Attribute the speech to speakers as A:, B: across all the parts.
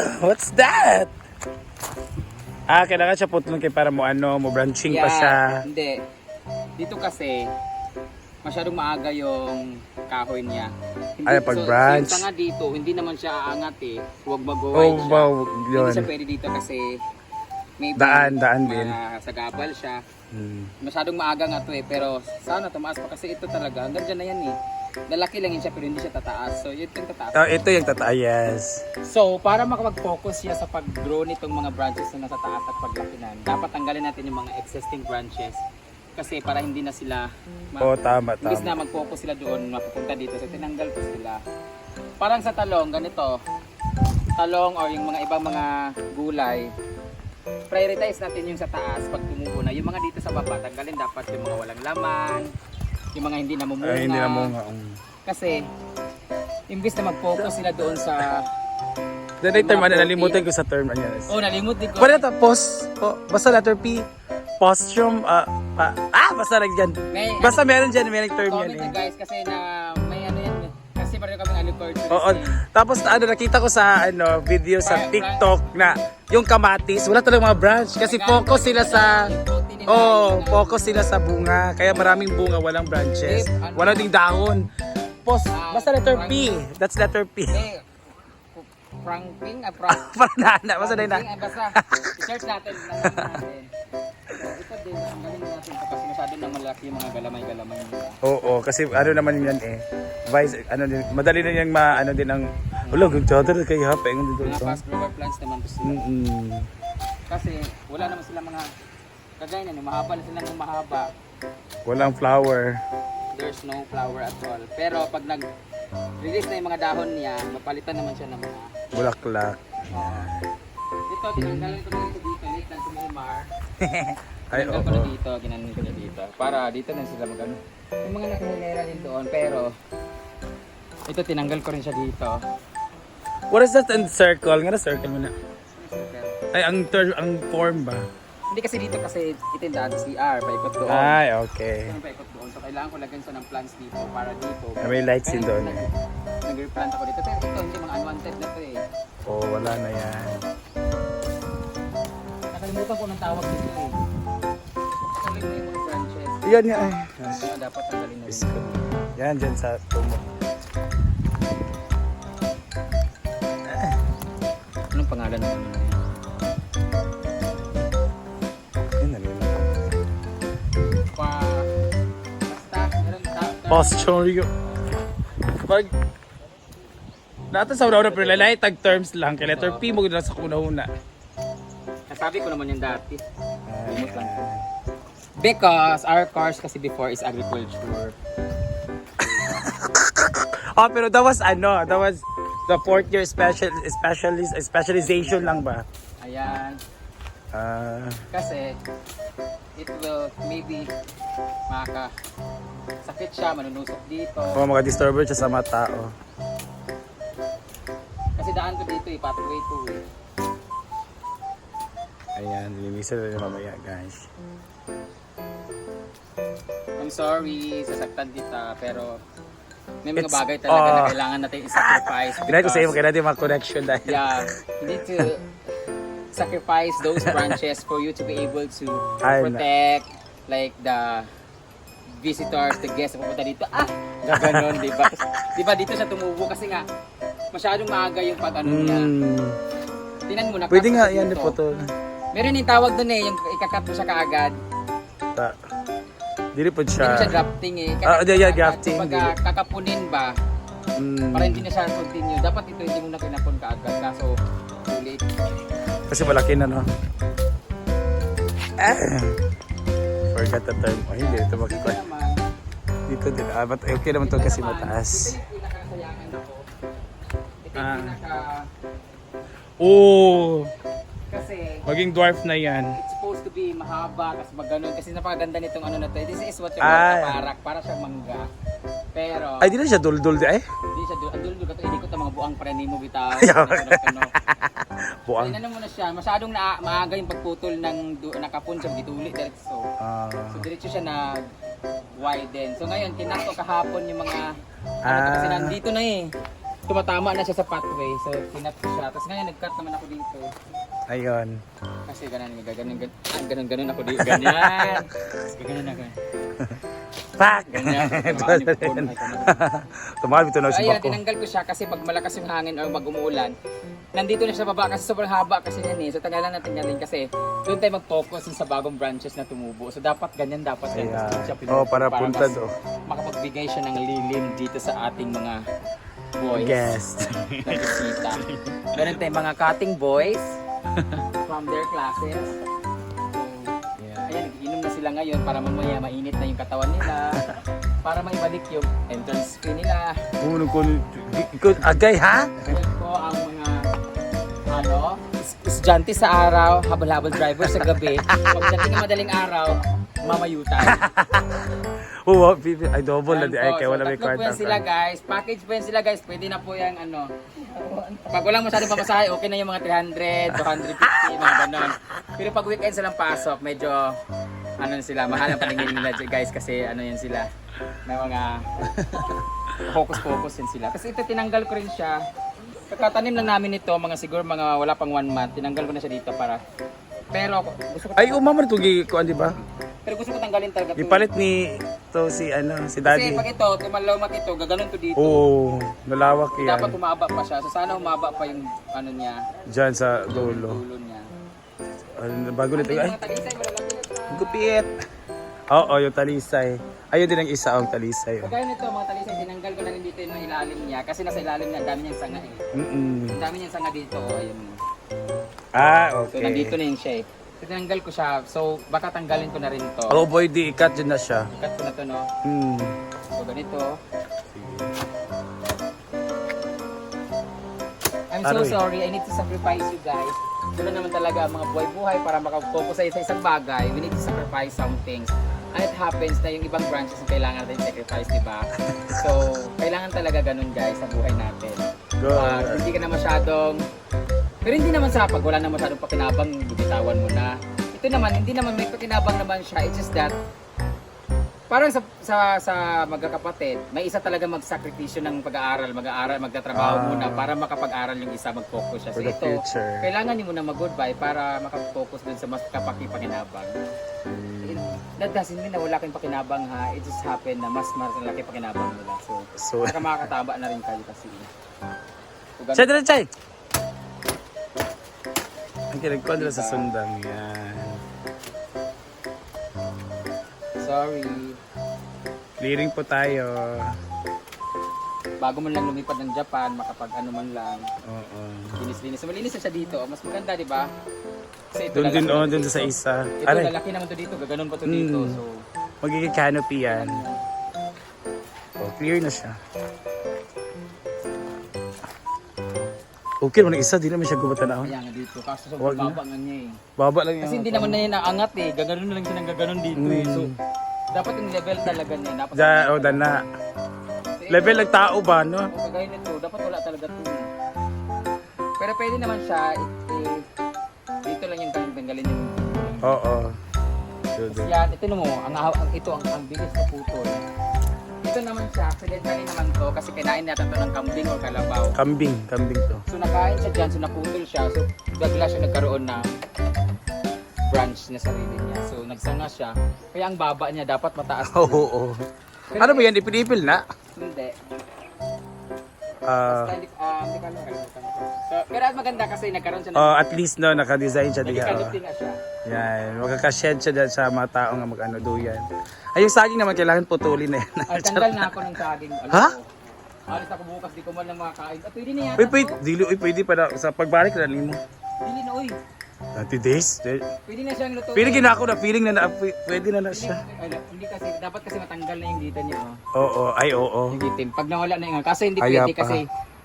A: What's that? Ah, kailangan siya putulong kay para mo ano, mo branching pa siya.
B: Hindi. Dito kasi, masyadong maaga yung kahoy niya. Hindi,
A: Ay, pag-branch.
B: So, yung tanga dito, hindi naman siya aangat eh. Huwag mag-wide
A: Oh,
B: siya.
A: wow,
B: Hindi
A: yun.
B: siya pwede dito kasi maybe
A: Daan, daan din.
B: Sagabal siya.
A: Hmm.
B: Masyadong maaga nga to eh. Pero sana tumaas pa kasi ito talaga. Hanggang dyan na yan eh. Lalaki lang yun siya pero hindi siya tataas. So yun yung tataas.
A: Oh, ito yung tatayas.
B: So, para makapag-focus siya sa pag-grow nitong mga branches na nasa taas at paglakinan, dapat tanggalin natin yung mga existing branches. Kasi para hindi na sila, ma-
A: Oh, tama,
B: imbis na
A: tama.
B: mag-focus sila doon, mapupunta dito. So, tinanggal ko sila. Parang sa talong, ganito. Talong or yung mga ibang mga gulay, prioritize natin yung sa taas pag tumubo na. Yung mga dito sa baba, tanggalin dapat yung mga walang laman, yung mga hindi namumunga.
A: Ay, hindi na mo nga. um.
B: Kasi, imbis na mag-focus sila doon sa
A: Then yung term, ano, nalimutan ko sa term. Ano, yes.
B: Oh, nalimot din ko.
A: Wala ito, post, oh, basta letter P, postrum, ah, pa, ah, basta lang dyan.
B: May,
A: Basta meron dyan, meron term
B: comment
A: yan
B: na
A: eh.
B: guys kasi na may ano yan. eh. Kasi pareho kami alicord.
A: Oo, tapos ano, nakita ko sa ano, video sa TikTok na yung kamatis, wala talagang mga branch kasi focus sila sa Oh, focus sila sa bunga. Kaya maraming bunga, walang branches. Wala ding dahon. Post, basta letter P. That's letter P.
B: Frankping, ah, Frank.
A: Para na, na, basta na yun
B: ah, basta, i-search natin. nalaman natin. Ito din, ang galing natin kasi masyado na malaki yung mga galamay-galamay nila.
A: Oo, kasi ano naman yan eh. Vice, ano din, madali na yung ma, ano din ang, ulo, gagdadar kay hapeng.
B: Mga fast grower plants naman to sila.
A: Mm-mm.
B: Kasi wala naman sila mga, kagaya na, mahaba na sila ng mahaba.
A: Walang flower.
B: There's no flower at all. Pero pag nag-release na yung mga dahon niya, mapalitan naman siya ng mga
A: Bulaklak.
B: Ito, tinanggalan ko na ito dito, late lang si Milmar.
A: Ay, oo.
B: na dito, ginanon ko na dito. Para dito na sila magano. May mga nakahilera din doon, pero ito tinanggal ko rin siya dito.
A: What is that in circle? Nga na circle mo na. Ay, ang ang form ba?
B: Hindi kasi dito kasi itindahan sa CR, paikot doon.
A: Ay, okay.
B: Ito paikot doon. So kailangan ko lagyan siya ng plants dito para dito.
A: May lights din doon eh.
B: Nag-replant ako dito. Pero ito, hindi mga unwanted na to eh.
A: Oh, wala na yan.
B: Nakalimutan ko ng tawag dito eh. Tanggalin mo yung mga branches.
A: Yan nga ay.
B: Kaya dapat tanggalin na rin.
A: Yan, dyan sa tumo.
B: Anong pangalan naman? Ta-
A: Posture. Pag... Nato sa una-una pero lalay tag terms lang. Kay letter P mo na sa kuna-una.
B: Nasabi ko naman yan dati. Limot lang ko. Because our course kasi before is agriculture.
A: Oh, pero that was ano, that was the fourth year special specialist specialization lang ba?
B: Ayan.
A: Ah,
B: Kasi it will maybe maka sakit siya, manunusok dito.
A: oh, mga disturber siya sa mga tao.
B: Kasi daan ko dito eh, pathway to eh.
A: Ayan, linisan na mamaya, guys.
B: I'm sorry, sasaktan kita, pero may mga
A: It's-
B: bagay talaga na
A: ah.
B: kailangan natin i-sacrifice.
A: Kailangan ko sa iyo,
B: because-
A: kailangan natin mga connection dahil.
B: Yeah, you need to sacrifice those branches for you to be able to
A: na-
B: protect like the visitors, the guests na pupunta dito. Ah, gaganon, di ba? Di ba dito siya tumubo kasi nga masyadong maaga yung pag ano niya.
A: Mm,
B: Tinan mo na.
A: pwede nga
B: siya
A: yan po to.
B: Meron yung tawag doon eh, yung ikakat mo siya kaagad.
A: Ta. Dili po
B: Hindi mo
A: siya.
B: siya grafting eh.
A: Ah, yeah, yeah,
B: kaagad.
A: grafting,
B: Kumbaga, kakapunin ba,
A: Mm,
B: para hindi na siya continue. Dapat ito hindi mo na kinapon kaagad. Kaso, too late.
A: kasi malaki na, no? Ah. Forgot the term. Oh, hindi. Ito makikita. Dito din. Ah, but okay naman to kasi mataas. Ah. Oh,
B: Kasi
A: maging dwarf na yan.
B: it's supposed to be mahaba, kasi maganon. Kasi napakaganda nitong ano na to. This is what you want kaparak. Para siyang mangga. Pero,
A: Ay, di na siya dul-dul di ay.
B: Hindi siya doon. Andun doon ka to. Hindi ko ito mga buang preni mo bitaw.
A: Ayaw.
B: Ano,
A: Buang.
B: Ano mo na siya. Masyadong na, maaga yung pagputol ng nakapon siya. Gituli. Diretso.
A: Ah.
B: So, diretso siya na widen. So, ngayon, kinato kahapon yung mga... Ano to, kasi
A: Ah.
B: nandito na eh. tumatama na siya sa pathway. So, pinat ko siya. Tapos ngayon, nag-cut naman ako dito.
A: Ayun.
B: Kasi ganun, ganun, ganun, ah, ganun, ganun ako dito. Ganyan. Ganun na ganun.
A: Pak!
B: Ganun.
A: Tumabi ito na si
B: Ayan,
A: Bako.
B: tinanggal ko siya kasi pag malakas yung hangin o mag umuulan, nandito na siya sa baba kasi sobrang haba kasi yan eh. So tanggalan natin yan din kasi doon tayo mag-focus sa bagong branches na tumubo. So dapat ganyan, dapat ganyan.
A: Ayan.
B: Doon siya
A: Oh, para punta
B: mas
A: do.
B: Makapagbigay siya ng lilim dito sa ating mga boys
A: Guest.
B: na bisita. Meron tayong mga cutting boys from their classes. Sila ngayon para mamaya mainit na yung katawan nila. Para maibalik yung entrance fee nila.
A: Uno ko, ikaw, agay ha?
B: Ito ko ang mga ano, estudyante sa araw, habal-habal driver sa gabi. Pagdating ng madaling araw, mamayutan.
A: Oo, pipi- ay double na di ay kaya wala
B: So,
A: may
B: tatlo po
A: kwarta.
B: yan sila guys. Package po yan sila guys. Pwede na po yung ano. Pag walang masyadong pamasahe, okay na yung mga 300, 250, mga ganon. Pero pag weekend silang pasok, medyo ano sila, mahal ang paningin nila guys kasi ano yan sila. May mga focus-focus yan sila. Kasi ito tinanggal ko rin siya. Pagkatanim lang namin ito, mga siguro mga wala pang one month, tinanggal ko na siya dito para pero ako- gusto ko
A: Ay, umama ito kuan di ba?
B: pero gusto ko tanggalin talaga to.
A: Ipalit ni to si ano, si
B: Kasi
A: Daddy.
B: pag ito, tumalawmat ito, gaganon to dito.
A: Oo, nalawak
B: Dapat
A: yan.
B: humaba pa siya. So sana humaba pa yung ano niya,
A: Diyan sa dulo.
B: dulo niya.
A: Ano, bago nito ay. Gupit. Oo, yung talisay. Ayun din ang isa ang talisay. oh.
B: Kagaya nito, mga talisay, tinanggal ko na rin dito yung ilalim niya. Kasi nasa ilalim niya, ang dami niyang sanga eh.
A: Mm-mm.
B: Ang dami niyang sanga dito, oh, ayun.
A: Ah,
B: So
A: okay.
B: nandito na yung siya eh. So, tinanggal ko siya, so baka tanggalin ko na rin to.
A: Oh boy, di ikat dyan na siya.
B: Cut ko na to, no?
A: Hmm.
B: So ganito. I'm so
A: Aroy.
B: sorry, I need to sacrifice you guys. Doon naman talaga ang mga buhay-buhay para makafocus sa isa isang bagay. We need to sacrifice some things. And it happens na yung ibang branches na kailangan natin sacrifice, di ba? So, kailangan talaga ganun guys sa buhay natin.
A: Good.
B: Pag hindi ka na masyadong... Pero hindi naman sa pag wala na masyadong pakinabang, bibitawan mo na. Ito naman, hindi naman may pakinabang naman siya. It's just that parang sa sa sa magkakapatid, may isa talaga magsakripisyo ng pag-aaral, mag-aaral, magtatrabaho
A: Ah.
B: muna para makapag-aral yung isa, mag-focus siya.
A: For the
B: ito,
A: future.
B: kailangan niyo muna mag-goodbye para makapag-focus dun sa mas kapakipakinabang.
A: Hmm.
B: That doesn't mean na wala kayong pakinabang ha. It just happened na mas malaki pakinabang nila. So,
A: So,
B: saka makakataba na rin kayo kasi. So, ganun.
A: Chay, dali, chay! Ang kinagkuhan nila sa sundang yan.
B: Sorry.
A: Clearing po tayo.
B: Bago man lang lumipat ng Japan, makapag ano man lang,
A: Oo.
B: linis-linis. Malinis na siya dito. Mas maganda, di ba? Kasi ito
A: Doon din,
B: lalaki
A: oh,
B: na
A: doon
B: dito.
A: sa isa.
B: Ito,
A: Aray,
B: lalaki naman to dito. Gaganon pa to dito.
A: Mm.
B: So,
A: magiging canopy yan. Oh, clear na siya. Okay naman ang isa, di naman siya gumata na.
B: kaya nga dito. Kaso
A: Wag
B: sobrang
A: na.
B: baba nga niya eh.
A: Baba lang yan.
B: Kasi hindi naman na yun naangat eh. Gaganon na lang siya ng gaganon dito eh. So,
A: Mm.
B: Dapat yung level talaga niya. Dapat
A: Da, oh, dana. Level ng tao ba, no?
B: O kagaya nito, dapat wala talaga to. Pero pwede naman siya, it, eh, dito lang yung tanggalin tanggalin yung
A: Oo. Good.
B: Tapos yan, ito mo, ang, ang ito ang, ang bilis na putol. Ito naman siya, accidentally naman to kasi kinain natin to ng kambing or kalabaw.
A: Kambing, kambing to.
B: So nakain siya dyan, so naputol siya, so bigla siya nagkaroon ng branch na sarili niya. So nagsanga siya, kaya ang baba niya dapat mataas.
A: Oo, oo. Ano ba yan? Ipinipil na?
B: Hindi. Basta hindi, ah, hindi ko alam, kalimutan ko. So, pero at maganda kasi nagkaroon siya ng
A: oh, at least no, naka-design siya diha.
B: nagkakalip
A: Oh.
B: na siya.
A: Yan, magkakashed siya dyan sa mga tao nga mag-ano duyan. Ay, yung saging naman kailangan putulin na yan.
B: Ay, tanggal na ako ng saging. Alam
A: Ha?
B: ko. Alis ako bukas, di ko man lang makakain. Ah, pwede na yata.
A: Uy, pwede, dili, uy, pwede pa na, sa pagbalik na mo.
B: Dili na, uy.
A: 90 days? Eh,
B: Pwede na siyang lutuin.
A: Feeling gina ako na feeling na, na pw- pwede na na siya.
B: Ay, hindi kasi, dapat kasi matanggal na yung dita niya. Oh.
A: Oo, ay oo.
B: Yung itim. Pag nawala na yung kasi hindi
A: Kaya
B: pwede
A: pa.
B: kasi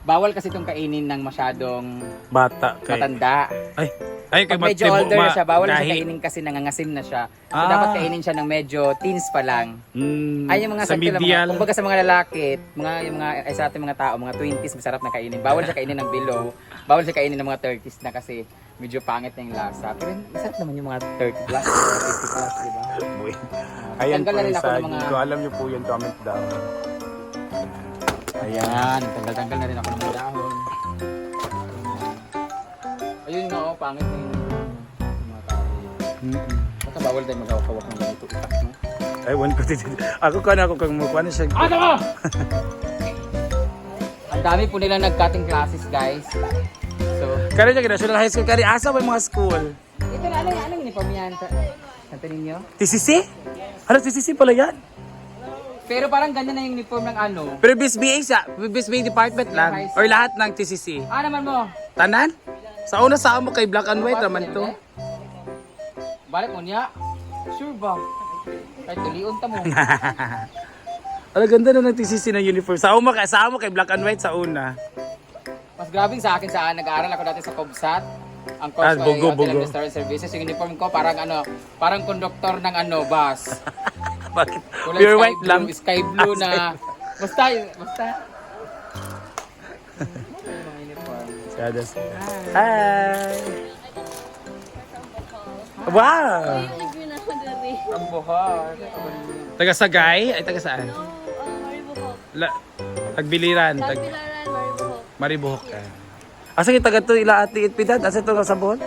B: bawal kasi itong kainin ng masyadong
A: Bata. Kay,
B: matanda.
A: ay, ay, kay
B: Pag medyo
A: matibo-
B: older na siya, bawal na siya kainin kasi nangangasim na siya. So
A: Ah.
B: dapat kainin siya ng medyo teens pa lang.
A: Mm,
B: Ay yung mga
A: sa
B: lang, mga,
A: medial.
B: kumbaga sa mga lalaki, mga yung mga ay, sa ating mga tao, mga 20s masarap na kainin. Bawal siya kainin ng below. Bawal siya kainin ng mga 30s na kasi medyo pangit na yung lasa. Pero masarap naman yung mga 30 plus, 50 plus, di ba?
A: Boy.
B: Ah,
A: Ayan po yung saging.
B: mga
A: Kung alam niyo po yun, comment down. Ayan.
B: Tanggal-tanggal na rin ako ng mga dahon. Ayun nga, oh, pangit na yung mga tao.
A: Mm-mm.
B: Baka bawal tayo magkawak-kawak ng ganito. No?
A: Ay, one ko dito. Ako ka na ako kang mukha na siya.
B: Ano? Ang dami po nila nag-cutting classes, guys. So,
A: Kaya niya National High School. Kaya asa ba yung mga school?
B: ito na, anong, anong uniform yan? Kanta ninyo?
A: TCC? Ano TCC pala yan?
B: Pero parang ganyan na yung uniform ng ano.
A: Pero BSBA sa BSBA department lang. Or lahat ng TCC.
B: Ah, naman mo.
A: Tanan? Sa una sa mo kay black and white naman to.
B: Balik mo niya. Sure ba? Kahit tulion ta mo.
A: Ang ganda na ng TCC na uniform. Sa uma kay sa mo kay black and white sa una.
B: Grabing sa akin sa nag-aaral ako dati sa COBSAT. Ang
A: Ah,
B: course ko
A: bugo,
B: ay Hotel
A: bugo.
B: and Restaurant Services. Yung uniform ko parang ano, parang conductor ng ano, bus.
A: Bakit?
B: Kulay
A: Pure
B: sky
A: white
B: blue,
A: lang.
B: Sky blue
A: Ah,
B: na. Basta, yun- basta. Yung mga uniform.
A: Shadows. Hi! Wow!
C: Libre na ako dali.
B: Ang buhar.
A: Taga Sagay? Ay, taga saan?
C: No, uh, Maribuhok.
A: La, Tagbiliran. Tag
C: Maribuhok.
A: Ka. Asa kita taga to ila ati itpidad? Asa to sa Bohol?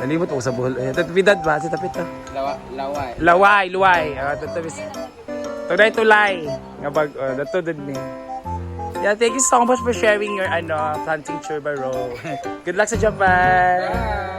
A: Nalimot ko sa Bohol. Eh, itpidad ba? Asa tapit to?
B: Lawa, laway.
A: Laway, luway. Ah, bis. Tuday tulay. Nga bag, oh, dato din ni. Yeah, thank you so much for sharing your ano, planting churba roll. Good luck sa Japan.
B: Bye!